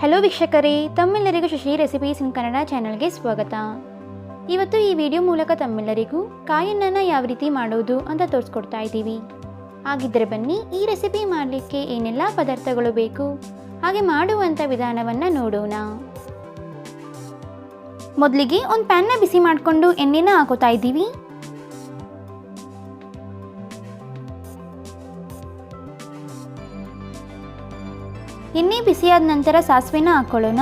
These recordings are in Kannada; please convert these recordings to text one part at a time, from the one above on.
ಹಲೋ ವೀಕ್ಷಕರೇ, ತಮ್ಮೆಲ್ಲರಿಗೂ ಶಶಿ ರೆಸಿಪೀಸ್ ಇನ್ ಕನ್ನಡ ಚಾನಲ್ಗೆ ಸ್ವಾಗತ. ಇವತ್ತು ಈ ವಿಡಿಯೋ ಮೂಲಕ ತಮ್ಮೆಲ್ಲರಿಗೂ ಕಾಯನ್ನನ ಯಾವ ರೀತಿ ಮಾಡೋದು ಅಂತ ತೋರಿಸ್ಕೊಡ್ತಾ ಇದ್ದೀವಿ. ಹಾಗಿದ್ದರೆ ಬನ್ನಿ, ಈ ರೆಸಿಪಿ ಮಾಡಲಿಕ್ಕೆ ಏನೆಲ್ಲ ಪದಾರ್ಥಗಳು ಬೇಕು? ಹಾಗೆ ಮಾಡುವಂಥ ವಿಧಾನವನ್ನು ನೋಡೋಣ. ಮೊದಲಿಗೆ ಒಂದು ಪ್ಯಾನ್ನ ಬಿಸಿ ಮಾಡಿಕೊಂಡು ಎಣ್ಣೆನ ಹಾಕೋತಾ ಇದ್ದೀವಿ. ಎಣ್ಣೆ ಬಿಸಿಯಾದ ನಂತರ ಸಾಸಿವೆನ ಹಾಕೊಳ್ಳೋಣ.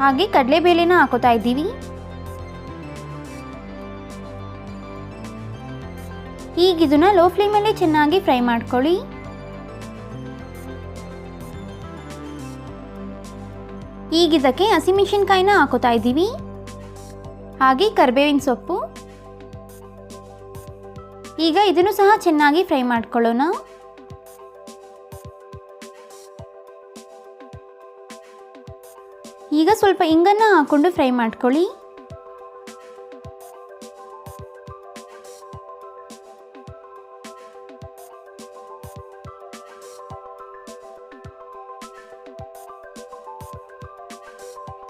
ಹಾಗೆ ಕಡಲೆಬೇಳೆನ ಹಾಕೋತಾ ಇದ್ದೀವಿ. ಈಗ ಇದನ್ನ ಲೋ ಫ್ಲೇಮಲ್ಲಿ ಚೆನ್ನಾಗಿ ಫ್ರೈ ಮಾಡ್ಕೊಳ್ಳಿ. ಈಗ ಇದಕ್ಕೆ ಹಸಿಮೆಣಸಿನ್ಕಾಯಿನ ಹಾಕೋತಾ ಇದ್ದೀವಿ. ಹಾಗೆ ಕರ್ಬೇವಿನ ಸೊಪ್ಪು. ಈಗ ಇದನ್ನು ಸಹ ಚೆನ್ನಾಗಿ ಫ್ರೈ ಮಾಡ್ಕೊಳ್ಳೋಣ. ಈಗ ಸ್ವಲ್ಪ ಇಂಗನ್ನು ಹಾಕ್ಕೊಂಡು ಫ್ರೈ ಮಾಡ್ಕೊಳ್ಳಿ.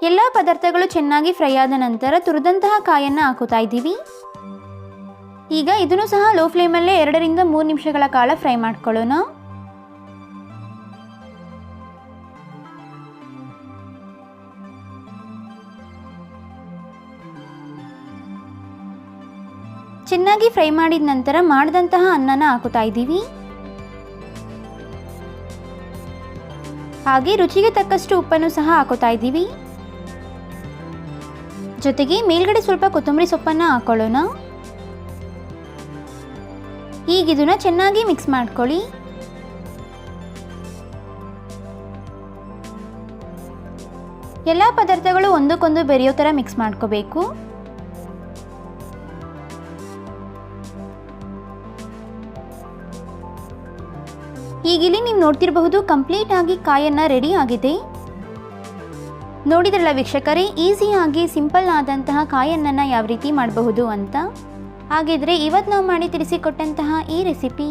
ಎಲ್ಲ ಪದಾರ್ಥಗಳು ಚೆನ್ನಾಗಿ ಫ್ರೈ ಆದ ನಂತರ ತುರಿದಂತಹ ಕಾಯನ್ನು ಹಾಕೋತಾ ಇದ್ದೀವಿ. ಈಗ ಇದನ್ನು ಸಹ ಲೋ ಫ್ಲೇಮಲ್ಲೇ ಎರಡರಿಂದ ಮೂರು ನಿಮಿಷಗಳ ಕಾಲ ಫ್ರೈ ಮಾಡ್ಕೊಳ್ಳೋಣ. ಚೆನ್ನಾಗಿ ಫ್ರೈ ಮಾಡಿದ ನಂತರ ಮಾಡಿದಂತಹ ಅನ್ನನ ಹಾಕುತ್ತಾ ಇದ್ದೀವಿ. ಹಾಗೆ ರುಚಿಗೆ ತಕ್ಕಷ್ಟು ಉಪ್ಪನ್ನು ಸಹ ಹಾಕೋತಾ ಇದ್ದೀವಿ. ಜೊತೆಗೆ ಮೇಲ್ಗಡೆ ಸ್ವಲ್ಪ ಕೊತ್ತಂಬರಿ ಸೊಪ್ಪನ್ನು ಹಾಕೊಳ್ಳೋಣ. ಈಗಿದನ್ನು ಚೆನ್ನಾಗಿ ಮಿಕ್ಸ್ ಮಾಡ್ಕೊಳ್ಳಿ. ಎಲ್ಲ ಪದಾರ್ಥಗಳು ಒಂದಕ್ಕೊಂದು ಬೆರೆಯೋ ಥರ ಮಿಕ್ಸ್ ಮಾಡ್ಕೋಬೇಕು. ಈಗಿಲ್ಲಿ ನೀವು ನೋಡ್ತಿರಬಹುದು ಕಂಪ್ಲೀಟ್ ಆಗಿ ಕಾಯನ್ನ ರೆಡಿ ಆಗಿದೆ. ನೋಡಿದ್ರಲ್ಲ ವೀಕ್ಷಕರೇ ಈಸಿಯಾಗಿ ಸಿಂಪಲ್ ಆದಂತಹ ಕಾಯನ್ನ ಯಾವ ರೀತಿ ಮಾಡಬಹುದು ಅಂತ? ಹಾಗಿದ್ರೆ ಇವತ್ತು ನಾವು ಮಾಡಿ ತಿಳಿಸಿಕೊಟ್ಟಂತಹ ಈ ರೆಸಿಪಿ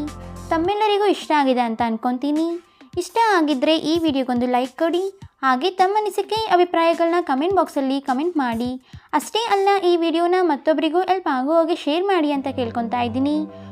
ತಮ್ಮೆಲ್ಲರಿಗೂ ಇಷ್ಟ ಆಗಿದೆ ಅಂತ ಅನ್ಕೊತೀನಿ. ಇಷ್ಟ ಆಗಿದ್ದರೆ ಈ ವಿಡಿಯೋಗೊಂದು ಲೈಕ್ ಕೊಡಿ, ಹಾಗೆ ತಮ್ಮ ಅನಿಸಿಕೆ ಅಭಿಪ್ರಾಯಗಳನ್ನ ಕಮೆಂಟ್ ಬಾಕ್ಸಲ್ಲಿ ಕಮೆಂಟ್ ಮಾಡಿ. ಅಷ್ಟೇ ಅಲ್ಲ, ಈ ವಿಡಿಯೋನ ಮತ್ತೊಬ್ಬರಿಗೂ ಎಲ್ಪ್ ಆಗೋ ಹಾಗೆ ಶೇರ್ ಮಾಡಿ ಅಂತ ಕೇಳ್ಕೊತಾ ಇದ್ದೀನಿ.